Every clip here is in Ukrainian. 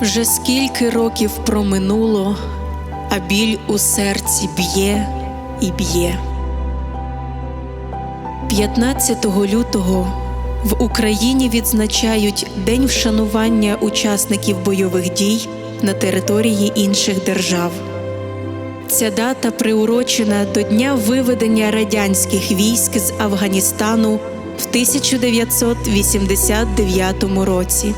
Вже скільки років проминуло, а біль у серці б'є і б'є. 15 лютого в Україні відзначають День вшанування учасників бойових дій на території інших держав. Ця дата приурочена до дня виведення радянських військ з Афганістану в 1989 році.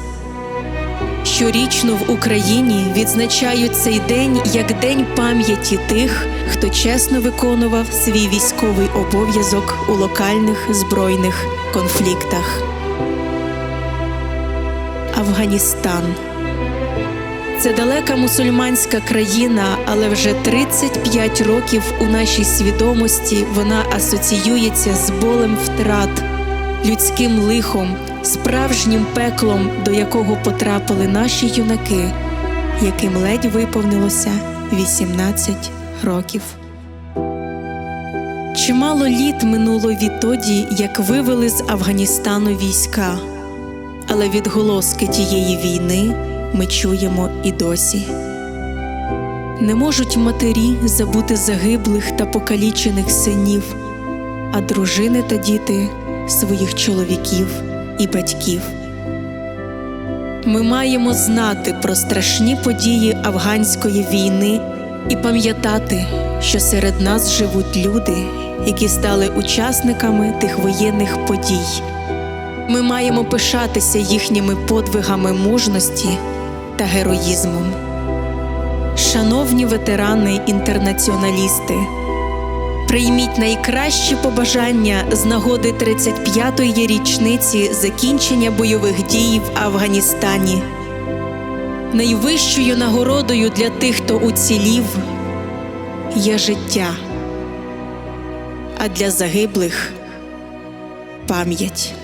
Щорічно в Україні відзначають цей день як День пам'яті тих, хто чесно виконував свій військовий обов'язок у локальних збройних конфліктах. Афганістан це далека мусульманська країна, але вже 35 років у нашій свідомості вона асоціюється з болем втрат, людським лихом, справжнім пеклом, до якого потрапили наші юнаки, яким ледь виповнилося 18 років. Чимало літ минуло відтоді, як вивели з Афганістану війська, але відголоски тієї війни ми чуємо і досі. Не можуть матері забути загиблих та покалічених синів, а дружини та діти своїх чоловіків і батьків. Ми маємо знати про страшні події афганської війни і пам'ятати, що серед нас живуть люди, які стали учасниками тих воєнних подій. Ми маємо пишатися їхніми подвигами мужності та героїзмом. Шановні ветерани інтернаціоналісти, прийміть найкращі побажання з нагоди 35-ї річниці закінчення бойових дій в Афганістані. Найвищою нагородою для тих, хто уцілів, є життя, а для загиблих пам'ять.